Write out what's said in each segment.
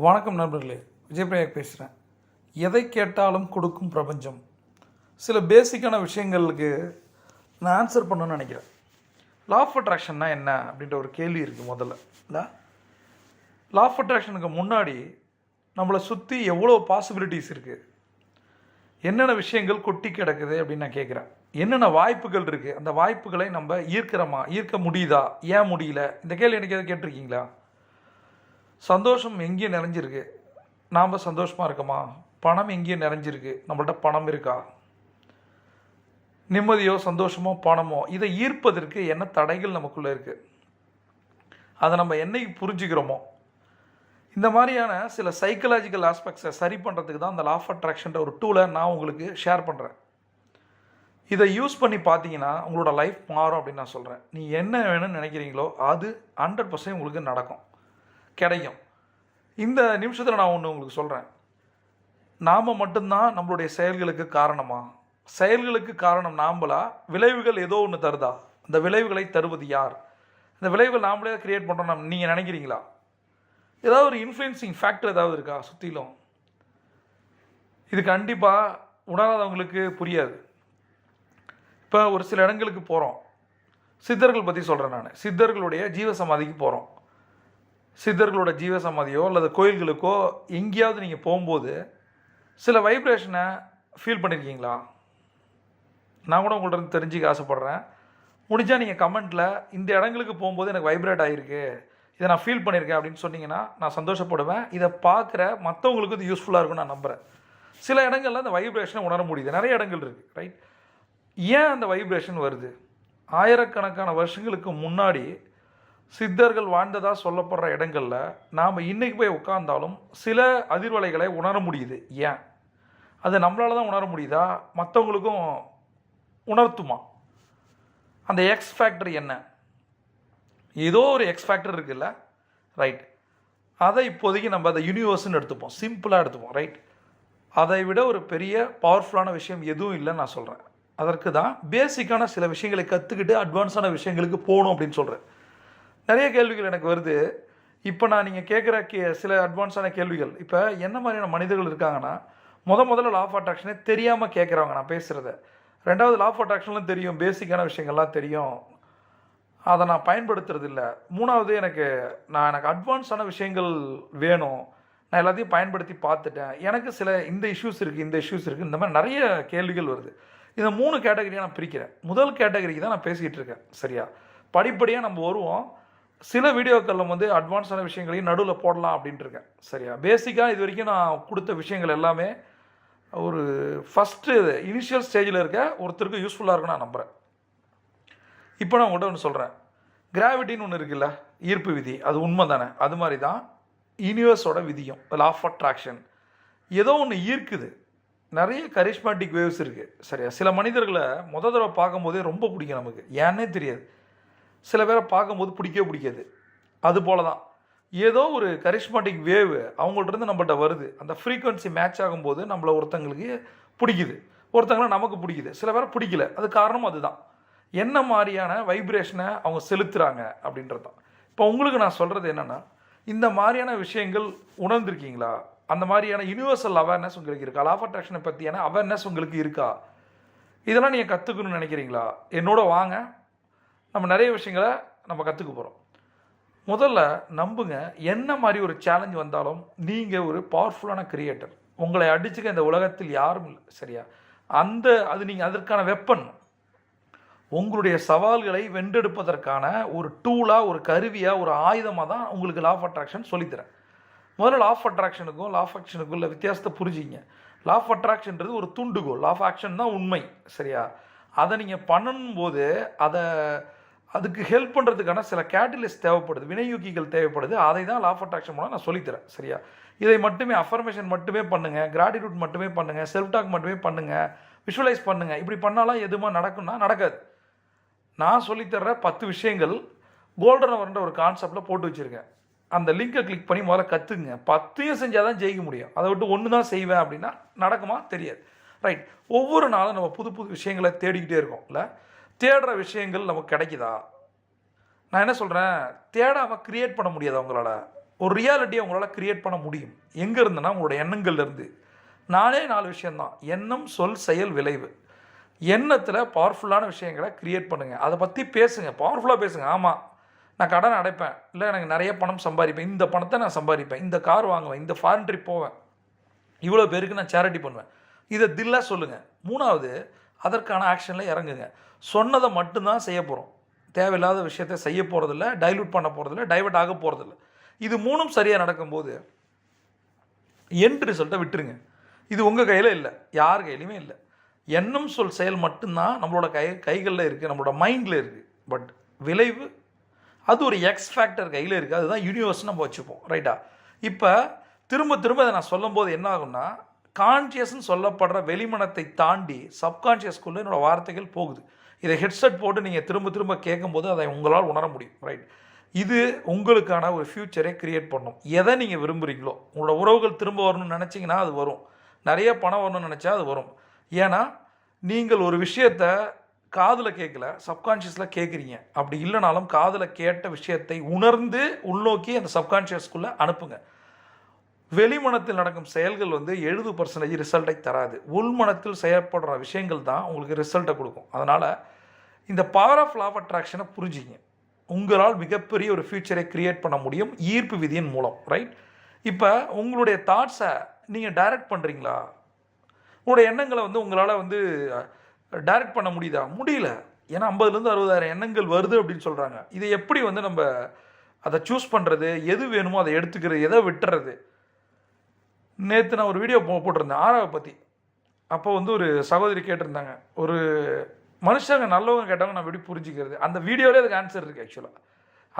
வணக்கம் நண்பர்களே விஜயபிரயாக் பேசுகிறேன் எதை கேட்டாலும் கொடுக்கும் பிரபஞ்சம். சில பேசிக்கான விஷயங்களுக்கு நான் ஆன்சர் பண்ணணும்னு நினைக்கிறேன். லா ஆஃப் அட்ராக்ஷன்னா என்ன அப்படின்ற ஒரு கேள்வி இருக்குது முதல்ல. இல்லை லா ஆஃப் அட்ராக்ஷனுக்கு முன்னாடி நம்மளை சுற்றி எவ்வளோ பாசிபிலிட்டிஸ் இருக்குது என்னென்ன விஷயங்கள் கொட்டி கிடக்குது அப்படின்னு நான் கேட்குறேன் என்னென்ன வாய்ப்புகள் இருக்குது அந்த வாய்ப்புகளை நம்ம ஈர்க்கிறோமா ஈர்க்க முடியுதா? ஏன் முடியல? இந்த கேள்வி எனக்கு எதாவது கேட்டிருக்கீங்களா? சந்தோஷம் எங்கேயும் நிறைஞ்சிருக்கு? நாம் சந்தோஷமாக இருக்கோமா? பணம் எங்கேயும் நிறைஞ்சிருக்கு? நம்மள்ட்ட பணம் இருக்கா? நிம்மதியோ சந்தோஷமோ பணமோ இதை ஈர்ப்பதற்கு என்ன தடைகள் நமக்குள்ளே இருக்குது அதை நம்ம என்னைக்கு புரிஞ்சுக்கிறோமோ? இந்த மாதிரியான சில சைக்கலாஜிக்கல் ஆஸ்பெக்ட்ஸை சரி பண்ணுறதுக்கு தான் அந்த லா ஆஃப் அட்ராக்ஷன்ற ஒரு டூலை நான் உங்களுக்கு ஷேர் பண்ணுறேன் இதை யூஸ் பண்ணி பார்த்தீங்கன்னா உங்களோட லைஃப் மாறும் அப்படின்னு நான் சொல்கிறேன் நீ என்ன வேணும்னு நினைக்கிறீங்களோ அது ஹண்ட்ரட் பர்சன்ட் உங்களுக்கு நடக்கும். கிடைக்கும். இந்த நிமிஷத்தில் நான் ஒன்று உங்களுக்கு சொல்கிறேன் நாம் மட்டும்தான் நம்மளுடைய செயல்களுக்கு காரணமா? செயல்களுக்கு காரணம் நாம்பளா? விளைவுகள் ஏதோ ஒன்று தருதா? அந்த விளைவுகளை தருவது யார்? இந்த விளைவுகள் நாமளே கிரியேட் பண்ணுறோம் நீங்கள் நினைக்கிறீங்களா? ஏதாவது ஒரு இன்ஃப்ளூயன்சிங் ஃபேக்டர் ஏதாவது இருக்கா சுற்றிலும் இது கண்டிப்பாக உணராதவங்களுக்கு புரியாது. இப்போ ஒரு சில இடங்களுக்கு போகிறோம் சித்தர்கள் பற்றி சொல்கிறேன் நான். சித்தர்களுடைய ஜீவசமாதிக்கு போகிறோம் சித்தர்களோட ஜீவசமாதியோ அல்லது கோயில்களுக்கோ எங்கேயாவது நீங்கள் போகும்போது சில வைப்ரேஷனை ஃபீல் பண்ணியிருக்கீங்களா நான் கூட உங்கள்கிட்ட இருந்து தெரிஞ்சுக்க ஆசைப்பட்றேன். முடிஞ்சால் நீங்கள் கமெண்ட்டில் இந்த இடங்களுக்கு போகும்போது எனக்கு வைப்ரேட் ஆகிருக்கு இதை நான் ஃபீல் பண்ணியிருக்கேன் அப்படின்னு சொன்னீங்கன்னா நான் சந்தோஷப்படுவேன். இதை பார்க்குற மற்றவங்களுக்கு இது யூஸ்ஃபுல்லாக இருக்கும்னு நான் நம்புகிறேன் சில இடங்களில் அந்த வைப்ரேஷனை உணர முடியுது. நிறைய இடங்கள் இருக்குது ரைட் ஏன் அந்த வைப்ரேஷன் வருது? ஆயிரக்கணக்கான வருஷங்களுக்கு முன்னாடி சித்தர்கள் வாழ்ந்ததாக சொல்லப்படுற இடங்களில் நாம் இன்றைக்கி போய் உட்கார்ந்தாலும் சில அதிர்வலைகளை உணர முடியுது. ஏன்? அது நம்மளால தான் உணர முடியுதா? மற்றவங்களுக்கும் உணர்த்துமா? அந்த எக்ஸ் ஃபேக்டர் என்ன? ஏதோ ஒரு எக்ஸ் ஃபேக்டர் இருக்குல்ல? ரைட் அதை இப்போதைக்கு நம்ம அதை யூனிவர்ஸ்னு எடுத்துப்போம். சிம்பிளாக எடுத்துப்போம். ரைட் அதை விட ஒரு பெரிய பவர்ஃபுல்லான விஷயம் எதுவும் இல்லைன்னு நான் சொல்கிறேன் அதற்கு தான் பேசிக்கான சில விஷயங்களை கற்றுக்கிட்டு அட்வான்ஸான விஷயங்களுக்கு போகணும் அப்படின்னு சொல்கிறேன் நிறைய கேள்விகள் எனக்கு வருது. இப்போ நான் நீங்கள் கேட்குற கே சில அட்வான்ஸான கேள்விகள். இப்போ என்ன மாதிரியான மனிதர்கள் இருக்காங்கன்னா முத முதல்ல லா ஆஃப் அட்ராக்ஷனே தெரியாமல் கேட்குறவங்க நான் பேசுகிறத ரெண்டாவது லா ஆஃப் அட்ராக்ஷன்லாம் தெரியும் பேசிக்கான விஷயங்கள்லாம் தெரியும். அதை நான் பயன்படுத்துறது இல்லை மூணாவது எனக்கு நான் எனக்கு அட்வான்ஸான விஷயங்கள் வேணும். நான் எல்லாத்தையும் பயன்படுத்தி பார்த்துட்டேன். எனக்கு சில இந்த இஷ்யூஸ் இருக்குது இந்த இஷ்யூஸ் இருக்குது இந்த மாதிரி நிறைய கேள்விகள் வருது. இந்த மூணு கேட்டகரியாக நான் பிரிக்கிறேன். முதல் கேட்டகரிக்கு தான் நான் பேசிக்கிட்டு இருக்கேன். சரியா? படிப்படியாக நம்ம வருவோம். சில வீடியோக்களில் வந்து அட்வான்ஸான விஷயங்களையும் நடுவில் போடலாம் அப்படின்ட்டு இருக்கேன் சரியா? பேசிக்காக இது வரைக்கும் நான் கொடுத்த விஷயங்கள் எல்லாமே ஒரு ஃபஸ்ட்டு இனிஷியல் ஸ்டேஜில் இருக்க ஒருத்தருக்கு யூஸ்ஃபுல்லாக இருக்குன்னு நான் நம்புகிறேன் இப்போ நான் உங்கள்கிட்ட ஒன்று சொல்கிறேன் கிராவிட்டின்னு ஒன்று இருக்குல்ல ஈர்ப்பு விதி அது உண்மை தானே அது மாதிரி தான் யூனிவர்ஸோட விதியும் லா ஆஃப் அட்ராக்ஷன் ஏதோ ஒன்று ஈர்க்குது. நிறைய கரிஷ்மேட்டிக் வேவ்ஸ் இருக்குது சரியா? சில மனிதர்களை முத தடவை பார்க்கும்போதே ரொம்ப பிடிக்கும் நமக்கு. ஏன்னே தெரியாது. சில பேரை பார்க்கும்போது பிடிக்கவே பிடிக்காது. அது போல தான் ஏதோ ஒரு கரிஷ்மாட்டிக் வேவ் அவங்கள்ட்ட நம்மகிட்ட வருது. அந்த ஃப்ரீக்குவன்சி மேட்ச் ஆகும்போது நம்மளை ஒருத்தங்களுக்கு பிடிக்குது. ஒருத்தங்களை நமக்கு பிடிக்குது. சில பேரை பிடிக்கல. அது காரணம் அதுதான். என்ன மாதிரியான வைப்ரேஷனை அவங்க செலுத்துகிறாங்க அப்படின்றது தான் இப்போ உங்களுக்கு நான் சொல்கிறது என்னென்னா இந்த மாதிரியான விஷயங்கள் உணர்ந்திருக்கீங்களா? அந்த மாதிரியான யூனிவர்சல் அவேர்னஸ் உங்களுக்கு இருக்கா? லா ஆஃப் அட்ராக்ஷனை பற்றியான அவேர்னஸ் உங்களுக்கு இருக்கா? இதெல்லாம் நீங்கள் கற்றுக்கணும்னு நினைக்கிறீங்களா? என்னோட வாங்க. நம்ம நிறைய விஷயங்களை நம்ம கற்றுக்க போகிறோம் முதல்ல நம்புங்க என்ன மாதிரி ஒரு சேலஞ்ச் வந்தாலும் நீங்கள் ஒரு பவர்ஃபுல்லான கிரியேட்டர் உங்களை அடிச்சுக்க இந்த உலகத்தில் யாரும் இல்லை சரியா? அந்த அது நீங்கள் அதற்கான வெப்பன் உங்களுடைய சவால்களை வென்றெடுப்பதற்கான ஒரு டூலாக ஒரு கருவியாக ஒரு ஆயுதமாக தான் உங்களுக்கு லா ஆஃப் அட்ராக்ஷன் சொல்லித்தரேன். முதல்ல லா ஆஃப் அட்ராக்ஷனுக்கும் லா ஆஃப் ஆக்ஷனுக்கும் உள்ள வித்தியாசத்தை புரிஞ்சிங்க லா ஆஃப் அட்ராக்ஷன்றது ஒரு துண்டுகோல் லா ஆஃப் ஆக்ஷன் தான் உண்மை சரியா? அதை நீங்கள் பண்ணும்போது அதை அதுக்கு ஹெல்ப் பண்ணுறதுக்கான சில கேட்டலிஸ்ட் தேவைப்படுது. வினையூக்கிகள் தேவைப்படுது. அதை தான் லா ஆஃப் அட்ராக்ஷன் மூலம் நான் சொல்லித்தரேன். சரியா? இதை மட்டுமே அஃபர்மேஷன் மட்டுமே பண்ணுங்கள் கிராட்டிடியூட் மட்டுமே பண்ணுங்கள் செல்ஃப் டாக் மட்டுமே பண்ணுங்கள் விஷுவலைஸ் பண்ணுங்கள் இப்படி பண்ணாலாம் எதுவுமா நடக்கும்னா நடக்காது. நான் சொல்லித்தர்ற பத்து விஷயங்கள் கோல்டன் அவர்ன்ற ஒரு கான்செப்டில் போட்டு வச்சுருக்கேன். அந்த லிங்கை கிளிக் பண்ணி முதல்ல கற்றுக்குங்க பத்தையும் செஞ்சால் தான் ஜெயிக்க முடியும். அதை விட்டு ஒன்று தான் செய்வேன் அப்படின்னா நடக்குமா? தெரியாது. ரைட் ஒவ்வொரு நாளும் நம்ம புது புது விஷயங்களை தேடிக்கிட்டே இருக்கோம் இல்லை தேடுற விஷயங்கள் நமக்கு கிடைக்குதா? நான் என்ன சொல்கிறேன் தேடாமல் க்ரியேட் பண்ண முடியாது உங்களால்? ஒரு ரியாலிட்டியை உங்களால் க்ரியேட் பண்ண முடியும். எங்கே இருந்தேன்னா உங்களோட எண்ணங்கள்லேருந்து இருந்து. நாலு விஷயந்தான் எண்ணம் சொல் செயல் விளைவு. எண்ணத்தில் பவர்ஃபுல்லான விஷயங்களை க்ரியேட் பண்ணுங்கள் அதை பற்றி பேசுங்க. பவர்ஃபுல்லாக பேசுங்க. ஆமாம் நான் கடன் அடைப்பேன். இல்லை எனக்கு நிறைய பணம் சம்பாதிப்பேன். இந்த பணத்தை நான் சம்பாதிப்பேன். இந்த கார் வாங்குவேன். இந்த ஃபாரின் ட்ரிப் போவேன். இவ்வளோ பேருக்கு நான் சேரிட்டி பண்ணுவேன். இதை தில்லாக சொல்லுங்கள் மூணாவது அதற்கான ஆக்ஷனில் இறங்குங்க. சொன்னதை மட்டும்தான் செய்ய போகிறோம் தேவையில்லாத விஷயத்தை செய்ய போகிறதில்ல டைல்யூட் பண்ண போகிறதில்ல டைவர்ட் ஆக போகிறதில்ல இது மூணும் சரியாக நடக்கும்போது எண்ட் ரிசல்ட்டை விட்டுருங்க. இது உங்கள் கையில் இல்லை யார் கையிலையுமே இல்லை. எண்ணம் சொல் செயல் மட்டும்தான் நம்மளோட கை கைகளில் இருக்குது நம்மளோட மைண்டில் இருக்குது பட் விளைவு அது ஒரு எக்ஸ் ஃபேக்டர் கையில் இருக்குது அதுதான் யூனிவர்ஸ் நம்ம வச்சுப்போம். ரைட்டா இப்போ திரும்ப திரும்ப இதை நான் சொல்லும்போது என்ன ஆகும்னா கான்ஷியஸ்னு சொல்லப்படுற வெளிமனத்தை தாண்டி சப்கான்ஷியஸ்குள்ளே என்னோடய வார்த்தைகள் போகுது. இதை ஹெட்செட் போட்டு நீங்கள் திரும்ப திரும்ப கேட்கும்போது அதை உங்களால் உணர முடியும் ரைட் இது உங்களுக்கான ஒரு ஃப்யூச்சரை கிரியேட் பண்ணும். எதை நீங்கள் விரும்புகிறீங்களோ உங்களோட உறவுகள் திரும்ப வரணும்னு நினச்சிங்கன்னா அது வரும். நிறைய பணம் வரணும்னு நினச்சா அது வரும். ஏன்னா நீங்கள் ஒரு விஷயத்த காதில் கேட்கல சப்கான்ஷியஸில் கேட்குறீங்க. அப்படி இல்லைனாலும் காதில் கேட்ட விஷயத்தை உணர்ந்து உள்நோக்கி அந்த சப்கான்ஷியஸ்குள்ளே அனுப்புங்க. வெளிமனத்தில் நடக்கும் செயல்கள் வந்து எழுபது பர்சன்டேஜ் ரிசல்ட்டை தராது. உள்மனத்தில் செயல்படுற விஷயங்கள் தான் உங்களுக்கு ரிசல்ட்டை கொடுக்கும். அதனால் இந்த பவர் ஆஃப் லாவ் அட்ராக்ஷனை புரிஞ்சிங்க. உங்களால் மிகப்பெரிய ஒரு ஃப்யூச்சரை கிரியேட் பண்ண முடியும் ஈர்ப்பு விதியின் மூலம் ரைட் இப்போ உங்களுடைய தாட்ஸை நீங்கள் டைரக்ட் பண்ணுறீங்களா உங்களுடைய எண்ணங்களை வந்து உங்களால் வந்து டைரக்ட் பண்ண முடியுதா? முடியல. ஏன்னா ஐம்பதுலேருந்து அறுபதாயிரம் எண்ணங்கள் வருது அப்படின்னு சொல்கிறாங்க இதை எப்படி வந்து நம்ம அதை சூஸ் பண்ணுறது எது வேணுமோ அதை எடுத்துக்கிறது? எதை விட்டுறது? நேற்று நான் ஒரு வீடியோ போ போட்டிருந்தேன். ஆறாவை பற்றி அப்போ வந்து ஒரு சகோதரி கேட்டிருந்தாங்க. ஒரு மனுஷங்க நல்லவங்க கேட்டவங்க நம்ம எப்படி புரிஞ்சுக்கிறது? அந்த வீடியோவிலே அதுக்கு ஆன்சர் இருக்குது ஆக்சுவலாக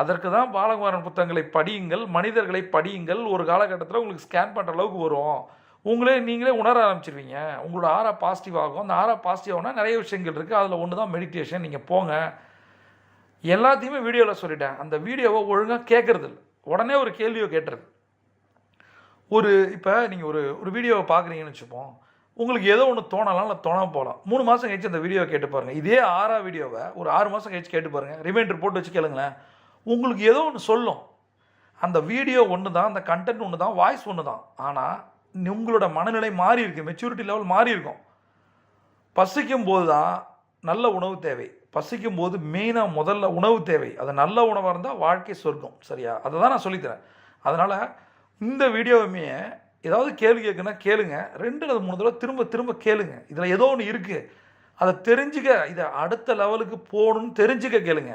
அதற்கு தான் பாலகுமாரன் புத்தகங்களை படியுங்கள் மனிதர்களை படியுங்கள். ஒரு காலகட்டத்தில் உங்களுக்கு ஸ்கேன் பண்ணுற அளவுக்கு வரும். உங்களே நீங்களே உணர ஆரம்பிச்சிருவீங்க. உங்களோட ஆரா பாசிட்டிவ் ஆகும். அந்த ஆரா பாசிட்டிவ் ஆகுனா நிறைய விஷயங்கள் இருக்குது அதில் ஒன்று தான் மெடிடேஷன் நீங்கள் போங்க. எல்லாத்தையுமே வீடியோவில் சொல்லிட்டேன். அந்த வீடியோவை ஒழுங்காக கேட்குறதில்ல உடனே ஒரு கேள்வியை கேட்டுறது ஒரு இப்போ நீங்கள் ஒரு ஒரு வீடியோவை பார்க்குறீங்கன்னு வச்சுப்போம். உங்களுக்கு ஏதோ ஒன்று தோணலாம் இல்லை தோணாம போகலாம் மூணு மாதம் கழிச்சு அந்த வீடியோவை கேட்டு பாருங்கள் இதே ஆறா வீடியோவை ஒரு ஆறு மாதம் கழிச்சு கேட்டு பாருங்கள் ரிமைண்டர் போட்டு வச்சு கேளுங்களேன். உங்களுக்கு ஏதோ ஒன்று சொல்லும். அந்த வீடியோ ஒன்று தான் அந்த கண்டென்ட் ஒன்று தான் வாய்ஸ் ஒன்று தான் ஆனால் உங்களோட மனநிலை மாறி இருக்கு. மெச்சூரிட்டி லெவல் மாறி இருக்கும். பசிக்கும் போது தான் நல்ல உணவு தேவை. பசிக்கும் போது மெயினாக முதல்ல உணவு தேவை. அது நல்ல உணவாக இருந்தால் வாழ்க்கை சொர்க்கம். சரியா? அதை தான் நான் சொல்லித்தரேன். அதனால் இந்த வீடியோவுமே ஏதாவது கேள்வி கேட்குன்னா கேளுங்க. ரெண்டு அல்லது மூணு தடவை திரும்ப திரும்ப கேளுங்க. இதில் ஏதோ ஒன்று இருக்குது அதை தெரிஞ்சுக்க இதை அடுத்த லெவலுக்கு போகணும்னு தெரிஞ்சுக்க கேளுங்க.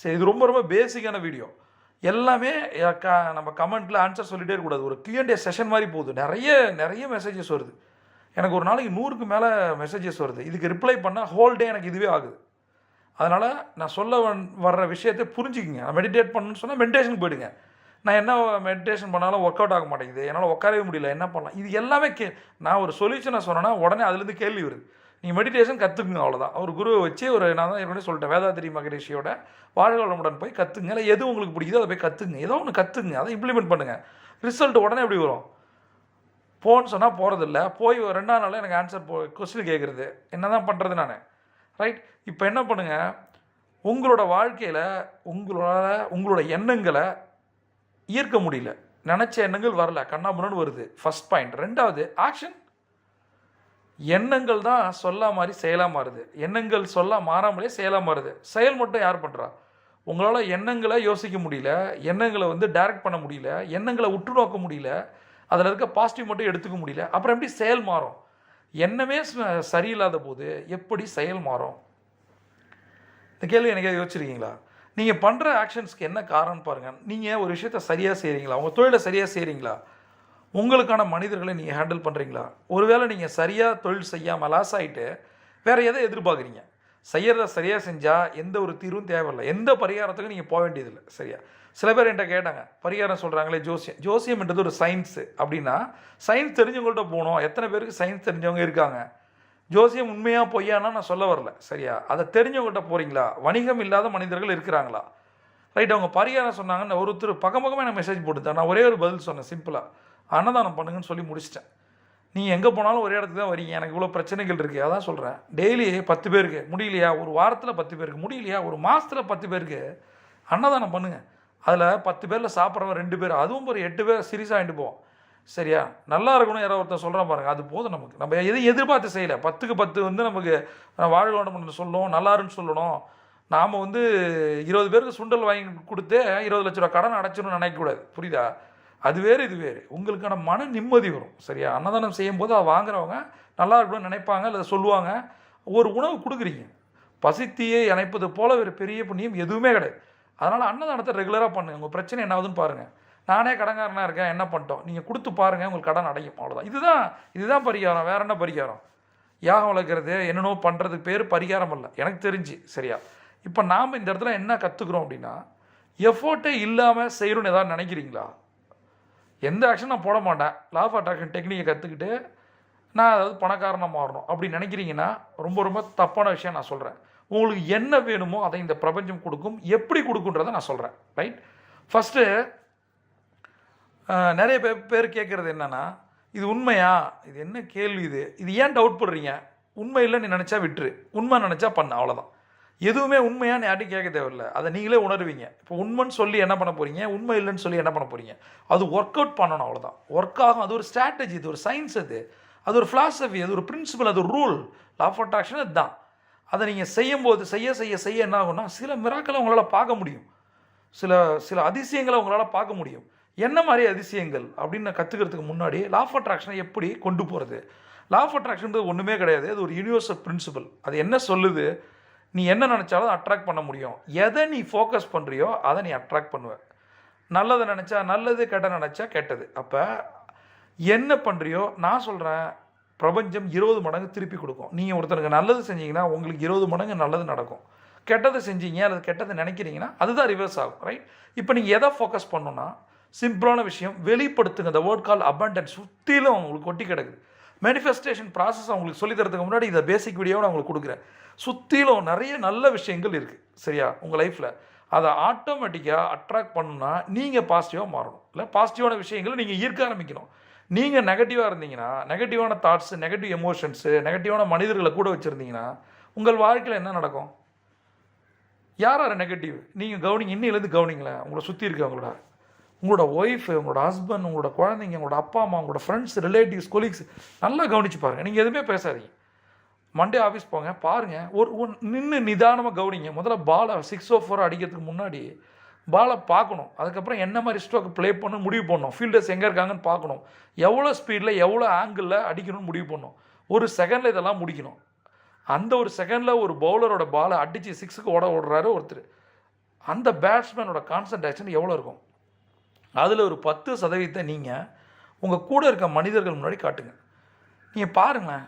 சரி இது ரொம்ப ரொம்ப பேசிக்கான வீடியோ. எல்லாமே க நம்ம கமெண்ட்டில் ஆன்சர் சொல்லிகிட்டே இருக்கக்கூடாது ஒரு கியூஎன்டே செஷன் மாதிரி போகுது. நிறைய நிறைய மெசேஜஸ் வருது. எனக்கு ஒரு நாளைக்கு நூறுக்கு மேலே மெசேஜஸ் வருது. இதுக்கு ரிப்ளை பண்ணால் ஹோல் டே எனக்கு இதுவே ஆகுது. அதனால் நான் சொல்ல வர்ற விஷயத்தை புரிஞ்சுக்கிங்க. மெடிடேட் பண்ணணும்னு சொன்னால் மெடிடேஷனுக்கு போயிடுங்க. நான் என்ன மெடிடேஷன் பண்ணாலும் ஒர்க் அவுட் ஆக மாட்டேங்குது. என்னால் உட்காரவே முடியல. என்ன பண்ணலாம்? இது எல்லாமே கே நான் ஒரு சொல்யூஷனை சொன்னேன்னா உடனே அதுலேருந்து கேள்வி வருது. நீங்கள் மெடிடேஷன் கற்றுக்குங்க அவ்வளோதான் ஒரு குருவை வச்சு ஒரு நான் தான் ஏற்கனவே சொல்லிட்டேன் வேதாத்திரி மகரிஷியோட வாழ்வளமுடன் போய் கற்றுங்க இல்லை எது உங்களுக்கு பிடிக்குதோ அதை போய் கற்றுங்க ஏதோ ஒன்று கற்றுங்க அதை இம்ப்ளிமெண்ட் பண்ணுங்கள் ரிசல்ட் உடனே எப்படி வரும்? போன்னு சொன்னால் போகிறதில்ல போய் ஒரு ரெண்டாம் நாளில் எனக்கு ஆன்சர் போ கொஸ்டின் கேட்குறது என்ன தான் பண்ணுறது நான்? ரைட் இப்போ என்ன பண்ணுங்கள் உங்களோட வாழ்க்கையில் உங்களோட உங்களோட எண்ணங்களை ஈர்க்க முடியல. நினச்ச எண்ணங்கள் வரல. கண்ணாமுன்னு வருது. ஃபர்ஸ்ட் பாயிண்ட் ரெண்டாவது ஆக்ஷன் எண்ணங்கள் தான் சொல்ல மாதிரி செயலாக மாறுது. எண்ணங்கள் சொல்ல மாறாமலே செயலாக மாறுது. செயல் மட்டும் யார் பண்ணுறா உங்களால் எண்ணங்களை யோசிக்க முடியல. எண்ணங்களை வந்து டைரக்ட் பண்ண முடியல. எண்ணங்களை உற்று நோக்க முடியல. அதில் இருக்க பாசிட்டிவ் மட்டும் எடுத்துக்க முடியல. அப்புறம் எப்படி செயல் மாறும்? எண்ணமே சரியில்லாத போது எப்படி செயல் மாறும்? இந்த கேள்வி எனக்கு யோசிச்சிருக்கீங்களா? நீங்கள் பண்ணுற ஆக்ஷன்ஸ்க்கு என்ன காரணம் பாருங்கள் நீங்கள் ஒரு விஷயத்த சரியாக செய்கிறீங்களா உங்கள் தொழிலை சரியாக செய்கிறீங்களா உங்களுக்கான மனிதர்களை நீங்கள் ஹேண்டில் பண்ணுறீங்களா ஒருவேளை நீங்கள் சரியாக தொழில் செய்யாமல் லாஸ் ஆகிட்டு வேறு எதை எதிர்பார்க்குறீங்க? செய்கிறத சரியாக செஞ்சால் எந்த ஒரு தீர்வும் தேவையில்லை. எந்த பரிகாரத்துக்கும் நீங்கள் போக வேண்டியதில்லை. சரியா? சில பேர் என்கிட்ட கேட்டாங்க. பரிகாரம் சொல்கிறாங்களே ஜோசியம். ஜோசியம்ன்றது ஒரு சயின்ஸு அப்படின்னா சயின்ஸ் தெரிஞ்சவங்கள்ட்ட போகணும். எத்தனை பேருக்கு சயின்ஸ் தெரிஞ்சவங்க இருக்காங்க? ஜோசியம் உண்மையாக பொய்யானா நான் சொல்ல வரல. சரியா? அதை தெரிஞ்சவங்ககிட்ட போகிறீங்களா வணிகம் இல்லாத மனிதர்கள் இருக்கிறாங்களா? ரைட் அவங்க பரிகாரம் சொன்னாங்கன்னு ஒருத்தர் பக்கம் பக்கமாக நான் மெசேஜ் போட்டுதான் நான் ஒரே ஒரு பதில் சொன்னேன் சிம்பிளாக அன்னதானம் பண்ணுங்கன்னு சொல்லி முடிச்சிட்டேன். நீங்கள் எங்கே போனாலும் ஒரே இடத்துக்கு தான் வரீங்க. எனக்கு இவ்வளோ பிரச்சனைகள் இருக்குது அதான் சொல்கிறேன் டெய்லி பத்து பேருக்கு. முடியலையா? ஒரு வாரத்தில் பத்து பேருக்கு. முடியலையா? ஒரு மாதத்தில் பத்து பேருக்கு. அன்னதானம் பண்ணுங்கள் அதில் பத்து பேரில் சாப்பிட்றவன் ரெண்டு பேர். அதுவும் ஒரு எட்டு பேர் சீரியஸாக ஆகிட்டு போவோம் சரியா? நல்லா இருக்கணும் யாரோ ஒருத்தர் சொல்கிறான் பாருங்கள் அது போதும் நமக்கு. நம்ம எதையும் எதிர்பார்த்து செய்யலை. பத்துக்கு பத்து வந்து நமக்கு நான் வாழ்க வேண்டும் சொல்லணும் நல்லாருன்னு சொல்லணும். நாம் வந்து இருபது பேருக்கு சுண்டல் வாங்கி கொடுத்தே இருபது லட்ச ரூபா கடன் அடைச்சிடணும்னு நினைக்கக்கூடாது. புரியுதா? அது வேறு இது வேறு. உங்களுக்கான மன நிம்மதி வரும். சரியா? அன்னதானம் செய்யும்போது அதை வாங்குறவங்க நல்லா இருக்கணும்னு நினைப்பாங்க இல்லை சொல்லுவாங்க. ஒரு உணவு கொடுக்குறீங்க. பசித்தியை இணைப்பது போல ஒரு பெரிய புண்ணியம் எதுவுமே கிடையாது. அதனால் அன்னதானத்தை ரெகுலராக பண்ணுங்கள் உங்கள் பிரச்சனை என்ன ஆகுதுன்னு பாருங்கள் நானே கடன்காரனாக இருக்கேன் என்ன பண்ணிட்டோம்? நீங்கள் கொடுத்து பாருங்கள் உங்களுக்கு கடன் அடையும். அவ்வளோதான் இதுதான் இதுதான் பரிகாரம் வேற என்ன பரிகாரம்? யாகம் வளர்க்குறது என்னென்னோ பண்ணுறதுக்கு பேர் பரிகாரம் இல்லை எனக்கு தெரிஞ்சு சரியா? இப்போ நாம் இந்த இடத்துல என்ன கற்றுக்குறோம் அப்படின்னா எஃபோர்ட்டே இல்லாமல் செய்யணும்னு ஏதாவது நினைக்கிறீங்களா? எந்த ஆக்ஷன் நான் போட மாட்டேன். லா ஆஃப் அட்ராக்ஷன் டெக்னிக்கை கற்றுக்கிட்டு நான் அதாவது பணக்காரனாக மாறணும். அப்படி நினைக்கிறீங்கன்னா ரொம்ப ரொம்ப தப்பான விஷயம் நான் சொல்கிறேன் உங்களுக்கு என்ன வேணுமோ அதை இந்த பிரபஞ்சம் கொடுக்கும். எப்படி கொடுக்குன்றதை நான் சொல்கிறேன் ரைட் ஃபஸ்ட்டு நிறைய பேர் பேர் கேட்குறது என்னென்னா இது உண்மையா? இது என்ன கேள்வி இது? இது ஏன் டவுட் படுறீங்க? உண்மை இல்லை நீ நினச்சா விட்டுரு. உண்மை நினச்சா பண்ண அவ்வளோதான் எதுவுமே உண்மையான்னு யார்ட்டையும் கேட்க தேவையில்லை. அதை நீங்களே உணர்வீங்க. இப்போ உண்மைன்னு சொல்லி என்ன பண்ண போகிறீங்க உண்மை இல்லைன்னு சொல்லி என்ன பண்ண போகிறீங்க அது ஒர்க் அவுட் பண்ணணும் அவ்வளோதான் ஒர்க் ஆகும் அது ஒரு ஸ்ட்ராட்டஜி இது ஒரு சயின்ஸ் அது. அது ஒரு ஃபிலாசபி அது ஒரு பிரின்சிபல் அது ஒரு ரூல் லா ஆஃப் அட்ராக்ஷன் அதுதான் அதை நீங்கள் செய்யும்போது செய்ய செய்ய செய்ய என்ன ஆகும்னா சில மிராக்களை உங்களால் பார்க்க முடியும். சில சில அதிசயங்களை உங்களால் பார்க்க முடியும். என்ன மாதிரி அதிசயங்கள் அப்படின்னு கற்றுக்கிறதுக்கு முன்னாடி லா ஆஃப் அட்ராக்ஷனை எப்படி கொண்டு போகிறது லா ஆஃப் அட்ராக்ஷன்றது ஒன்றுமே கிடையாது. அது ஒரு யூனிவர்சல் பிரின்சிபல் அது என்ன சொல்லுது? நீ என்ன நினச்சாலும் அட்ராக்ட் பண்ண முடியும். எதை நீ ஃபோக்கஸ் பண்ணுறியோ அதை நீ அட்ராக்ட் பண்ணுவ. நல்லதை நினச்சா நல்லது கெட்ட நினச்சா கெட்டது. அப்போ என்ன பண்ணுறியோ நான் சொல்கிறேன் பிரபஞ்சம் இருபது மடங்கு திருப்பி கொடுக்கும். நீங்கள் ஒருத்தனுக்கு நல்லது செஞ்சீங்கன்னா உங்களுக்கு இருபது மடங்கு நல்லது நடக்கும். கெட்டதை செஞ்சீங்க அல்லது கெட்டதை நினைக்கிறீங்கன்னா அதுதான் ரிவர்ஸ் ஆகும் ரைட் இப்போ நீங்கள் எதை ஃபோக்கஸ் பண்ணணும்னா சிம்பிளான விஷயம் வெளிப்படுத்துங்க. இந்த வேர்ட் கால் அபண்டன்ஸ் சுற்றிலும் அவங்களுக்கு கொட்டி கிடக்குது. மேனிஃபெஸ்டேஷன் ப்ராசஸ் அவங்களுக்கு சொல்லித்தரதுக்கு முன்னாடி இந்த பேசிக் வீடியோவை நான் உங்களுக்கு கொடுக்குறேன். சுற்றிலும் நிறைய நல்ல விஷயங்கள் இருக்குது சரியா? உங்கள் லைஃப்பில் அதை ஆட்டோமேட்டிக்காக அட்ராக்ட் பண்ணணும்னா நீங்கள் பாசிட்டிவாக மாறணும். இல்லை பாசிட்டிவான விஷயங்களை நீங்கள் ஈர்க்க ஆரம்பிக்கணும். நீங்கள் நெகட்டிவாக இருந்தீங்கன்னா நெகட்டிவான தாட்ஸு நெகட்டிவ் எமோஷன்ஸு நெகட்டிவான மனிதர்களை கூட வச்சுருந்தீங்கன்னா உங்கள் வாழ்க்கையில் என்ன நடக்கும்? யார் யார் நெகட்டிவ் நீங்கள் கவனிங்க. இன்னிலேருந்து கவனிங்களேன். உங்களை சுற்றி இருக்கவங்களோட. உங்களோட ஒய்ஃப் உங்களோட ஹஸ்பண்ட் உங்களோட குழந்தைங்க உங்களோட அப்பா அம்மா உங்களோட ஃப்ரெண்ட்ஸ் ரிலேட்டிவ்ஸ் கொலீக்ஸ் நல்லா கவனிச்சு பாருங்கள் நீங்கள் எதுவுமே பேசாதீங்க. மண்டே ஆஃபீஸ் போங்க பாருங்கள் ஒரு நின்று நிதானமாக கவனிங்க. முதல்ல பாலை சிக்ஸ் ஓ ஃபோர் அடிக்கிறதுக்கு முன்னாடி பாலை பார்க்கணும். அதுக்கப்புறம் என்ன மாதிரி ஸ்ட்ரோக் ப்ளே பண்ணணும் முடிவு பண்ணணும். ஃபீல்டர்ஸ் எங்கே இருக்காங்கன்னு பார்க்கணும். எவ்வளோ ஸ்பீடில் எவ்வளோ ஆங்கிளில் அடிக்கணும்னு முடிவு பண்ணணும். ஒரு செகண்டில் இதெல்லாம் முடிக்கணும். அந்த ஒரு செகண்டில் ஒரு பவுலரோட பாலை அடித்து சிக்ஸுக்கு ஓட ஓடுறாரு ஒருத்தர். அந்த பேட்ஸ்மேனோட கான்சன்ட்ரேஷன் எவ்வளோ இருக்கும்? அதில் ஒரு பத்து சதவீதத்தை நீங்கள் உங்கள் கூட இருக்க மனிதர்கள் முன்னாடி காட்டுங்க. நீங்கள் பாருங்களேன்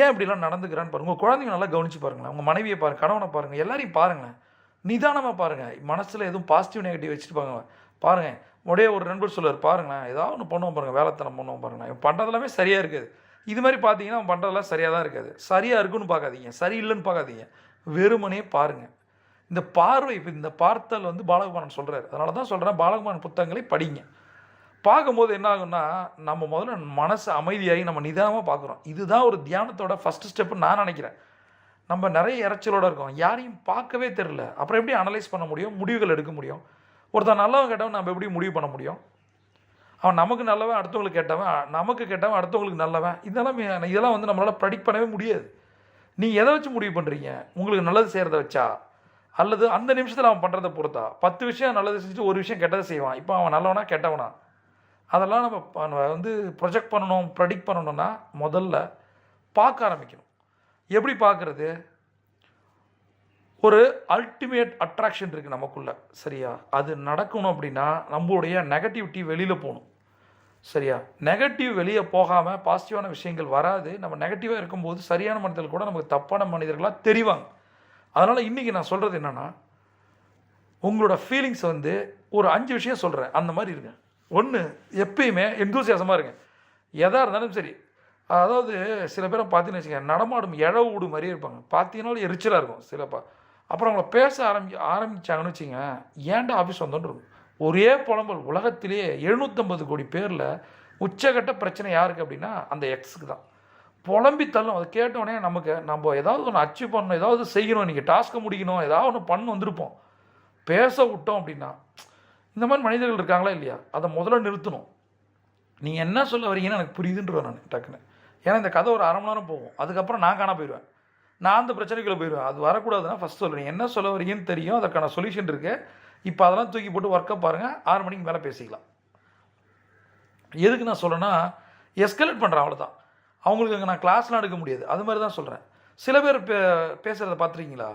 ஏன் இப்படிலாம் நடந்துக்கிறான்னு பாருங்கள் உங்கள் குழந்தைங்க நல்லா கவனிச்சு பாருங்களேன். உங்கள் மனைவியை பாருங்கள் கணவனை பாருங்கள் எல்லாரையும் பாருங்களேன். நிதானமாக பாருங்கள் மனசில் எதுவும் பாசிட்டிவ் நெகட்டிவ் வச்சுட்டு பாருங்க. பாருங்கள் உடைய ஒரு நண்பர் சொல்லுவார் பாருங்களேன் ஏதாவது ஒன்று பண்ணுவோம் பாருங்கள் வேலைத்தனம் பண்ணுவோம் பாருங்களேன். இவன் பண்ணுறதெல்லாமே சரியாக இருக்காது. இது மாதிரி பார்த்தீங்கன்னா அவன் பண்ணுறதெல்லாம் சரியாக தான் இருக்காது. சரியாக இருக்குன்னு பார்க்காதீங்க. சரியில்லைன்னு பார்க்காதீங்க. வெறுமனே பாருங்கள் இந்த பார்வை இப்போ இந்த பார்த்தல் வந்து பாலகுமாரன் சொல்கிறார் அதனால தான் சொல்கிறேன் பாலகுமாரன் புத்தகங்களை படிங்க. பார்க்கும்போது என்ன ஆகும்னா நம்ம முதல்ல மனசு அமைதியாகி நம்ம நிதானமாக பார்க்குறோம். இதுதான் ஒரு தியானத்தோட ஃபஸ்ட்டு ஸ்டெப்புன்னு நான் நினைக்கிறேன். நம்ம நிறைய இறைச்சலோடு இருக்கோம். யாரையும் பார்க்கவே தெரில அப்புறம் எப்படி அனலைஸ் பண்ண முடியும்? முடிவுகள் எடுக்க முடியும். ஒருத்தன் நல்லவன் கேட்டவன் நம்ம எப்படி முடிவு பண்ண முடியும்? அவன் நமக்கு நல்லவன் அடுத்தவங்களுக்கு கேட்டவன் நமக்கு கேட்டவன் அடுத்தவங்களுக்கு நல்லவன். இதெல்லாம் இதெல்லாம் வந்து நம்மளால் ப்ரெடிக்ட் பண்ணவே முடியாது. நீங்கள் எதை வச்சு முடிவு பண்ணுறீங்க உங்களுக்கு நல்லது செய்கிறத வச்சா? அல்லது அந்த நிமிஷத்தில் அவன் பண்ணுறதை பொறுத்தா. பத்து விஷயம் நல்லது செஞ்சுட்டு ஒரு விஷயம் கெட்டதை செய்வான். இப்போ அவன் நல்லவனா கெட்டவனா? அதெல்லாம் நம்ம வந்து ப்ரொஜெக்ட் பண்ணணும் ப்ரெடிக்ட் பண்ணணும்னா முதல்ல பார்க்க ஆரம்பிக்கணும். எப்படி பார்க்குறது? ஒரு அல்டிமேட் அட்ராக்ஷன் இருக்குது நமக்குள்ளே. சரியா? அது நடக்கணும் அப்படின்னா நம்மளுடைய நெகட்டிவிட்டி வெளியில் போகணும். சரியா? நெகட்டிவ் வெளியே போகாமல் பாசிட்டிவான விஷயங்கள் வராது. நம்ம நெகட்டிவாக இருக்கும்போது சரியான மனிதர்கள் கூட நமக்கு தப்பான மனிதர்களாக தெரிவாங்க. அதனால் இன்றைக்கி நான் சொல்கிறது என்னென்னா உங்களோட ஃபீலிங்ஸ் வந்து ஒரு அஞ்சு விஷயம் சொல்கிறேன் அந்த மாதிரி இருங்க. ஒன்று எப்பயுமே எந்தூசியாசமாக இருங்க. எதாக இருந்தாலும் சரி. அதாவது சில பேரை பார்த்தீங்கன்னு வச்சுக்கோங்க நடமாடும் இழவு ஊடு மாதிரியே இருப்பாங்க. பார்த்தீங்கன்னாலும் எரிச்சலாக இருக்கும் சிலப்பா. அப்புறம் அவங்கள பேச ஆரம்பி ஆரம்பிச்சாங்கன்னு வச்சுங்க ஏன்டா ஆஃபீஸ் வந்தோன்னு இருக்கும். ஒரே புலம்பல். உலகத்திலேயே எழுநூற்றம்பது கோடி பேரில் உச்சகட்ட பிரச்சனை யாருக்கு அப்படின்னா அந்த எக்ஸுக்கு தான். புலம்பி தள்ளும் அதை கேட்டோடனே நமக்கு நம்ம ஏதாவது ஒன்று அச்சீவ் பண்ணணும் ஏதாவது செய்யணும் இன்றைக்கி டாஸ்க்கை முடிக்கணும் ஏதாவது ஒன்று பண்ணு வந்திருப்போம். பேச விட்டோம் அப்படின்னா இந்த மாதிரி மனிதர்கள் இருக்காங்களா இல்லையா? அதை முதல்ல நிறுத்தணும். நீங்கள் என்ன சொல்ல வரீங்கன்னு எனக்கு புரியுதுன்றேன் நான் டக்குன்னு. ஏன்னா இந்த கதை ஒரு அரை மணி நேரம் போகும். அதுக்கப்புறம் நான் காண போயிடுவேன். நான் அந்த பிரச்சனைக்குள்ளே போயிடுவேன். அது வரக்கூடாதுன்னா ஃபஸ்ட் சொல்கிறேன் என்ன சொல்ல வரீங்கன்னு தெரியும். அதற்கான சொல்யூஷன் இருக்குது இப்போ அதெல்லாம் தூக்கி போட்டு ஒர்க்கை பாருங்கள் ஆறு மணிக்கு மேலே பேசிக்கலாம். எதுக்கு நான் சொல்கிறேன்னா எஸ்கலேட் பண்ணுறேன் அவ்வளோதான் அவங்களுக்கு அங்கே நான் கிளாஸ்லாம் எடுக்க முடியாது. அது மாதிரி தான் சொல்கிறேன் சில பேர் பே பேசுகிறத பார்த்துருக்கீங்களா?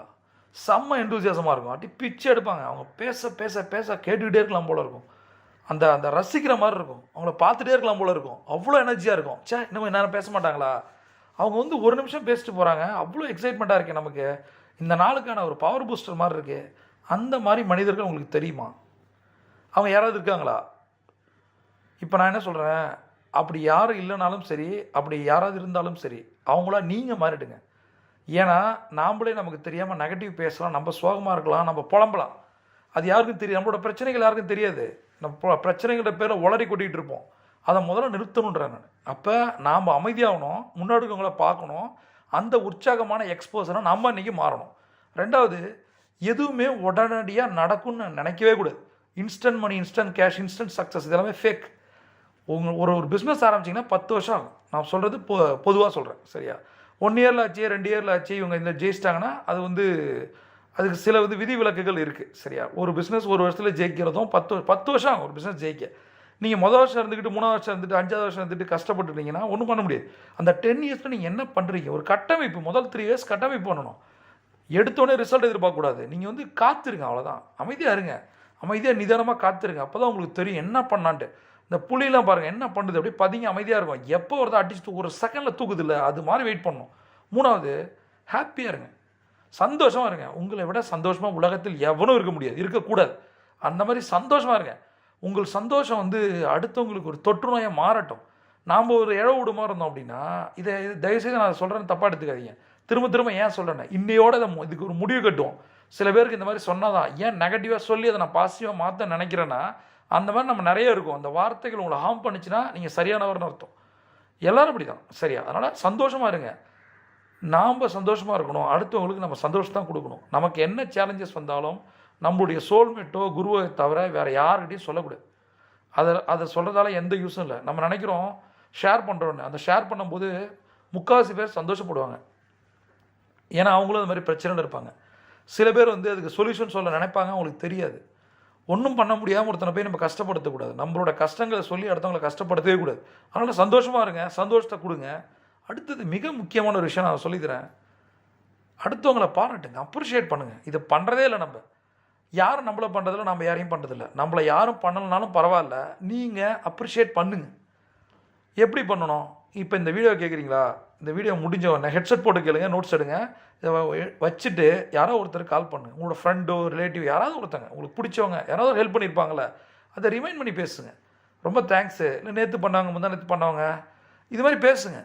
செம்ம எந்தூசியாசமாக இருக்கும். அப்படி பிச்சு எடுப்பாங்க. அவங்க பேச பேச பேச கேட்டுக்கிட்டே இருக்கலாம் போல் இருக்கும். அந்த அந்த ரசிக்கிற மாதிரி இருக்கும். அவங்கள பார்த்துட்டே இருக்கலாம் போல இருக்கும். அவ்வளோ எனர்ஜியாக இருக்கும். சே இன்னும் நேரம் பேச மாட்டாங்களா? அவங்க வந்து ஒரு நிமிஷம் பேசிட்டு போகிறாங்க அவ்வளோ எக்ஸைட்மெண்ட்டாக இருக்கு நமக்கு. இந்த நாளுக்கான ஒரு பவர் பூஸ்டர் மாதிரி இருக்கு. அந்த மாதிரி மனிதர்கள் உங்களுக்கு தெரியுமா? அவங்க யாராவது இருக்காங்களா? இப்போ நான் என்ன சொல்கிறேன் அப்படி யாரும் இல்லைனாலும் சரி அப்படி யாராவது இருந்தாலும் சரி அவங்களா நீங்கள் மாறிடுங்க. ஏன்னா நாம்ளே நமக்கு தெரியாமல் நெகட்டிவ் பேசலாம் நம்ம சோகமாக இருக்கலாம் நம்ம புலம்பலாம். அது யாருக்கும் தெரியும் நம்மளோட பிரச்சனைகள் யாருக்கும் தெரியாது. நம்ம பிரச்சனைகளோட பேரில் உளறி கொட்டிகிட்டு இருப்போம். அதை முதல்ல நிறுத்தணுன்றேன் நான் அப்போ நாம் அமைதியாகணும் முன்னாடி இருக்கவங்கள பார்க்கணும். அந்த உற்சாகமான எக்ஸ்போசரை நம்ம இன்றைக்கி மாறணும். ரெண்டாவது எதுவுமே உடனடியாக நடக்கும்னு நினைக்கவே கூடாது. Instant money instant cash instant success இதெல்லாமே ஃபேக் உங்கள் ஒரு ஒரு பிஸ்னஸ் ஆரம்பிச்சிங்கன்னா பத்து வருஷம் ஆகும். நான் சொல்கிறது பொ பொதுவாக சொல்கிறேன் சரியா? ஒன் இயரில் ஆச்சு ரெண்டு இயரில் ஆச்சு இவங்க இந்த ஜெயிச்சிட்டாங்கன்னா அது வந்து அதுக்கு சில வந்து விதி விலக்குகள் இருக்குது சரியா? ஒரு பிஸ்னஸ் ஒரு வருஷத்தில் ஜெயிக்கிறதும் பத்து பத்து வருஷம் ஆகும் ஒரு பிஸ்னஸ் ஜெயிக்க. நீங்கள் மொதல் வருஷம் இருந்துக்கிட்டு மூணாவது வருஷம் இருந்துட்டு அஞ்சாவது வருஷம் இருந்துட்டு கஷ்டப்பட்டுட்டீங்கன்னா ஒன்றும் பண்ண முடியாது. அந்த டென் இயர்ஸில் நீங்கள் என்ன பண்ணுறீங்க ஒரு கட்டமைப்பு முதல் த்ரீ இயர்ஸ் கட்டமைப்பு பண்ணணும். எடுத்தோடனே ரிசல்ட் எதிர்பார்க்கக்கூடாது. நீங்கள் வந்து காத்திருங்க அவ்வளோதான் அமைதியாக இருங்க. அமைதியாக நிதானமாக காத்திருங்க. அப்போ தான் உங்களுக்கு தெரியும் என்ன பண்ணான்ட்டு இந்த புலியெல்லாம் பாருங்கள் என்ன பண்ணுது? அப்படியே பதிங்க அமைதியாக இருக்கும். எப்போ வருதோ அடிச்சு தூக்கு ஒரு செகண்டில் தூக்குது இல்லை அது மாதிரி வெயிட் பண்ணும். மூணாவது ஹாப்பியாக இருங்க. சந்தோஷமாக இருங்க. உங்களை விட சந்தோஷமாக உலகத்தில் எவனும் இருக்க முடியாது. இருக்கக்கூடாது. அந்த மாதிரி சந்தோஷமாக இருங்க. உங்கள் சந்தோஷம் வந்து அடுத்தவங்களுக்கு ஒரு தொற்று நோயை மாறட்டும். நாம் ஒரு இழ விடுமா இருந்தோம் அப்படின்னா இதை இது தயவுசெய்து நான் சொல்கிறேன்னு தப்பாக எடுத்துக்காதீங்க. திரும்ப திரும்ப ஏன் சொல்கிறேன் இன்னையோட இதை இதுக்கு ஒரு முடிவு கட்டுவோம். சில பேருக்கு இந்த மாதிரி சொன்னாதான் ஏன் நெகட்டிவாக சொல்லி அதை நான் பாசிட்டிவாக மாற்ற நினைக்கிறேன்னா அந்த மாதிரி நம்ம நிறைய இருக்கும். அந்த வார்த்தைகள் உங்களை ஹார்ம் பண்ணுச்சுன்னா நீங்கள் சரியானவர்னு அர்த்தம். எல்லோரும் அப்படி தான் சரியா? அதனால் சந்தோஷமாக இருங்க. நாம் சந்தோஷமாக இருக்கணும். அடுத்தவங்களுக்கு நம்ம சந்தோஷம் தான் கொடுக்கணும். நமக்கு என்ன சேலஞ்சஸ் வந்தாலும் நம்மளுடைய சோல்மேட்டோ குருவை தவிர வேறு யார்கிட்டையும் சொல்லக்கூடாது. அதை அதை சொல்கிறதால எந்த யூஸும் இல்லை. நம்ம நினைக்கிறோம் ஷேர் பண்ணுறோன்னு அந்த ஷேர் பண்ணும்போது முக்கால்வாசி பேர் சந்தோஷப்படுவாங்க. ஏன்னா அவங்களும் அந்த மாதிரி பிரச்சனையில் இருப்பாங்க. சில பேர் வந்து அதுக்கு சொல்யூஷன் சொல்ல நினைப்பாங்க அவங்களுக்கு தெரியாது. ஒன்றும் பண்ண முடியாமல் ஒருத்தனை போய் நம்ம கஷ்டப்படுத்தக்கூடாது நம்மளோட கஷ்டங்களை சொல்லி அடுத்தவங்களை கஷ்டப்படுத்தவே கூடாது. அதனால் சந்தோஷமாக இருங்க சந்தோஷத்தை கொடுங்க. அடுத்தது மிக முக்கியமான ஒரு விஷயம் நான் சொல்லித்தரேன் அடுத்தவங்களை பாராட்டுங்க அப்ரிஷியேட் பண்ணுங்கள் இது பண்ணுறதே இல்லை நம்ம. யாரும் நம்மளை பண்ணுறதில்ல நம்ம யாரையும் பண்ணுறதில்ல நம்மளை யாரும் பண்ணலனாலும் பரவாயில்ல. நீங்கள் அப்ரிஷியேட் பண்ணுங்க. எப்படி பண்ணணும்? இப்போ இந்த வீடியோ கேட்குறீங்களா இந்த வீடியோ முடிஞ்ச உடனே ஹெட்செட் போட்டு கேளுங்க நோட்ஸ் எடுங்க. இதை வச்சுட்டு யாரோ ஒருத்தர் கால் பண்ணுங்க உங்களோட ஃப்ரெண்டோ ரிலேட்டிவ் யாராவது ஒருத்தங்க உங்களுக்கு பிடிச்சவங்க யாராவது ஹெல்ப் பண்ணியிருப்பாங்களே அதை ரிமைண்ட் பண்ணி பேசுங்க. ரொம்ப தேங்க்ஸு இல்லை நேற்று பண்ணாங்க முந்தா நேற்று பண்ணவங்க. இது மாதிரி பேசுங்க.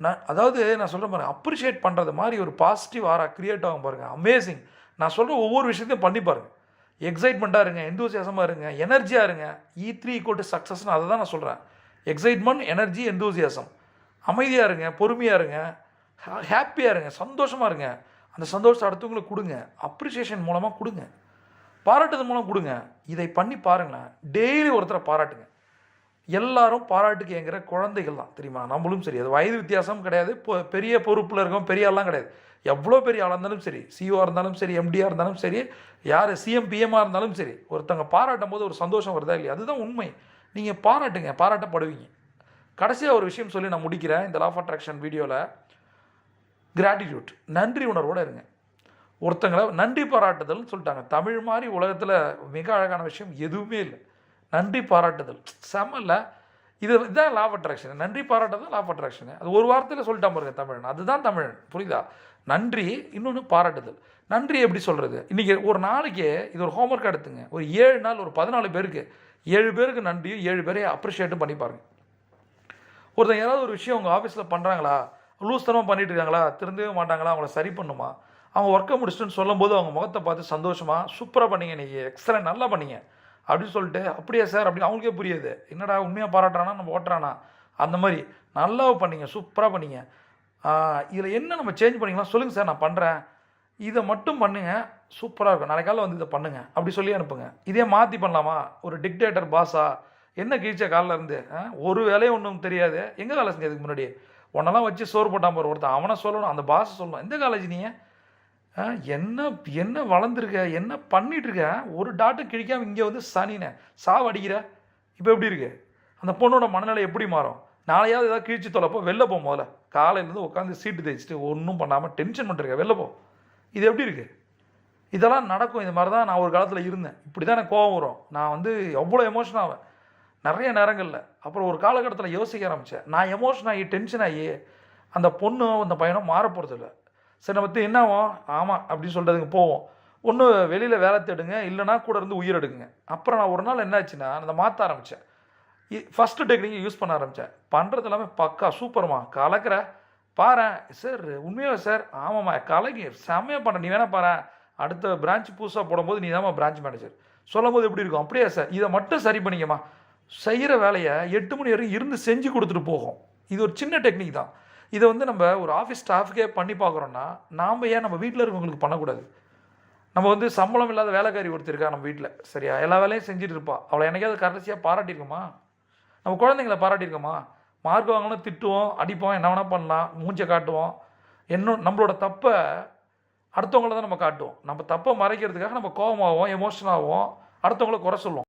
நான் அதாவது நான் சொல்கிறேன் பாருங்க அப்ரிஷியேட் பண்ணுறது மாதிரி ஒரு பாசிட்டிவ் ஆரா கிரியேட் ஆகும் பாருங்கள் அமேசிங் நான் சொல்கிற ஒவ்வொரு விஷயத்தையும் பண்ணி பாருங்கள் எக்ஸைட்மெண்ட்டாக இருங்க எந்தூசியாசமாக இருங்க எனர்ஜியாக இருங்க. இ த்ரீ ஈக்குவல் டு சக்ஸஸ்னு அதை தான் நான் சொல்கிறேன் எக்ஸைட்மெண்ட் எனர்ஜி எந்தூசியாசம் அமைதியாக இருங்க பொறுமையாக இருங்க ஹாப்பியாக இருங்க சந்தோஷமாக இருங்க. அந்த சந்தோஷத்தை அடுத்தவங்களுக்கு கொடுங்க. அப்ரிசியேஷன் மூலமாக கொடுங்க. பாராட்டுதன் மூலம் கொடுங்க. இதை பண்ணி பாருங்களேன். டெய்லி ஒருத்தரை பாராட்டுங்க. எல்லாரும் பாராட்டுக்கு ஏங்குற குழந்தைகள் தான் தெரியுமா? நம்மளும் சரி. அது வயது வித்தியாசம் கிடையாது. இப்போ பெரிய பொறுப்பில் இருக்கோம் பெரிய ஆள்லாம் கிடையாது. எவ்வளோ பெரிய ஆளாக இருந்தாலும் சரி சிஓ இருந்தாலும் சரி எம்டியாக இருந்தாலும் சரி யார் சிஎம் பிஎம்மாக இருந்தாலும் சரி ஒருத்தவங்க பாராட்டும் போது ஒரு சந்தோஷம் வருதா இல்லையா? அதுதான் உண்மை. நீங்கள் பாராட்டுங்க. பாராட்டப்படுவீங்க. கடைசியாக ஒரு விஷயம் சொல்லி நான் முடிக்கிறேன் இந்த லாஃப் அட்ராக்ஷன் வீடியோவில் கிராட்டிடியூட் நன்றி உணர்வோடு இருங்க. ஒருத்தங்களை நன்றி பாராட்டுதல்னு சொல்லிட்டாங்க. தமிழ் மாதிரி உலகத்தில் மிக அழகான விஷயம் எதுவுமே இல்லை. நன்றி பாராட்டுதல். செம்மல்ல இது இதுதான் லாப் அட்ராக்ஷன் நன்றி பாராட்டுதல் லாப் அட்ராக்ஷன் அது ஒரு வார்த்தையில் சொல்லிட்டா பாருங்க தமிழன். அதுதான் தமிழன். புரியுதா? நன்றி இன்னொன்று பாராட்டுதல். நன்றி எப்படி சொல்கிறது இன்றைக்கி ஒரு நாளைக்கு இது ஒரு ஹோம்ஒர்க் எடுத்துங்க. ஒரு ஏழு நாள் ஒரு பதினாலு பேருக்கு ஏழு பேருக்கு நன்றியும் ஏழு பேரையும் அப்ரிஷியேட்டும் பண்ணி பாருங்கள் ஒருத்தன் யாராவது ஒரு விஷயம் உங்கள் ஆஃபீஸில் பண்ணுறாங்களா லூஸ்தனமாக பண்ணிட்டு இருக்காங்களா? திருந்தவே மாட்டாங்களா? அவங்கள சரி பண்ணுமா? அவங்க ஒர்க்கை முடிச்சிட்டுன்னு சொல்லும்போது அவங்க முகத்தை பார்த்து சந்தோஷமாக சூப்பராக பண்ணீங்க நீங்கள் எக்ஸலன்ட் நல்லா பண்ணீங்க. அப்படின்னு சொல்லிட்டு அப்படியா சார் அப்படின்னு அவங்களுக்கே புரியுது. என்னடா உண்மையாக பாராட்டுறானா? நம்ம ஓட்டுறானா? அந்த மாதிரி. நல்லா பண்ணிங்க சூப்பராக பண்ணீங்க. இதில் என்ன நம்ம சேஞ்ச் பண்ணிக்கலாம் சொல்லுங்கள் சார் நான் பண்ணுறேன் இதை மட்டும் பண்ணுங்கள் சூப்பராக இருக்கும். நாளைக்கு காலையில் வந்து இதை பண்ணுங்கள் அப்படி சொல்லி அனுப்புங்க. இதே மாற்றி பண்ணலாமா? ஒரு டிக்டேட்டர் பாஸா என்ன கீழ்ச்ச காலில் இருந்து? ஆ? ஒரு வேலையும் ஒன்றும் தெரியாது. எங்கே வேலை அதுக்கு முன்னாடி? உன்னெல்லாம் வச்சு சோறு போட்டான் போகிற ஒருத்தன் அவனை சொல்லணும் அந்த பாஸ் சொல்லணும். எந்த காலேஜ் நீ? ஆ, என்ன என்ன வளர்ந்துருக்க? என்ன பண்ணிட்டுருக்க? ஒரு டாட்டும் கிழிக்காம இங்கே வந்து சனினே. சாவடிக்கிற இப்போ எப்படி இருக்கு? அந்த பொண்ணோட மனநிலை எப்படி மாறும்? நாளையாவது ஏதாவது கிழிச்சு தொலைப்போ வெளில போ முதல்ல. காலையிலேருந்து உட்காந்து சீட்டு தேய்ச்சிட்டு ஒன்றும் பண்ணாமல் டென்ஷன் பண்ணிருக்க வெளில போ. இது எப்படி இருக்கு? இதெல்லாம் நடக்கும். இது மாதிரி தான் நான் ஒரு காலத்தில் இருந்தேன். இப்படி தான் எனக்கு கோவம் வரும். நான் வந்து எவ்வளோ எமோஷன் ஆவேன். நிறைய நேரங்களில். அப்புறம் ஒரு காலகட்டத்தில் யோசிக்க ஆரம்பித்தேன் நான் எமோஷன் ஆகி டென்ஷன் ஆகி அந்த பொண்ணும் அந்த பையனும் மாற போகிறதில்ல சரி நம்ம பற்றி என்ன ஆகும்? ஆமாம் அப்படின்னு சொல்கிறதுக்கு போவோம். ஒன்று வெளியில் வேலை தேடுங்க இல்லைனா கூட இருந்து உயிர் எடுக்குங்க. அப்புறம் நான் ஒரு நாள் என்னாச்சுன்னா அந்த மாற்ற ஆரம்பித்தேன் ஃபஸ்ட்டு டெக்னிக்கை யூஸ் பண்ண ஆரம்பித்தேன் பண்ணுறது எல்லாமே பக்கா சூப்பர்மா கலக்கிற. பாரு சார் உண்மையாக சார் ஆமாம்மா கலக்கி செம்மையாக பண்ண. நீ வேணால் பாரு. அடுத்த பிரான்ச் புதுசாக போடும்போது நீ தான்மா பிரான்ச் மேனேஜர் சொல்லும் போது எப்படி இருக்கும்? அப்படியே சார் இதை மட்டும் சரி பண்ணிக்கம்மா. செய்கிற வேலையை எட்டு மணி வரைக்கும் இருந்து செஞ்சு கொடுத்துட்டு போகும். இது ஒரு சின்ன டெக்னிக் தான். இதை வந்து நம்ம ஒரு ஆஃபீஸ் ஸ்டாஃப்க்கே பண்ணி பார்க்குறோன்னா நாம் ஏன் நம்ம வீட்டில் இருக்கவங்களுக்கு பண்ணக்கூடாது? நம்ம வந்து சம்பளம் இல்லாத வேலைக்காரி ஒருத்தருக்கா நம்ம வீட்டில் சரியா? எல்லா வேலையும் செஞ்சுட்டு இருப்பா. அவளை என்னைக்காவது கடைசியாக பாராட்டியிருக்கோமா? நம்ம குழந்தைங்கள பாராட்டியிருக்கோமா? மார்க் வாங்கணும் திட்டுவோம் அடிப்போம் என்ன வேணால் பண்ணலாம் மூஞ்சை காட்டுவோம். இன்னும் நம்மளோட தப்பை அடுத்தவங்கள தான் நம்ம காட்டுவோம். நம்ம தப்பை மறைக்கிறதுக்காக நம்ம கோபமாகவும் எமோஷனாகவும் அடுத்தவங்கள குறை சொல்லுவோம்.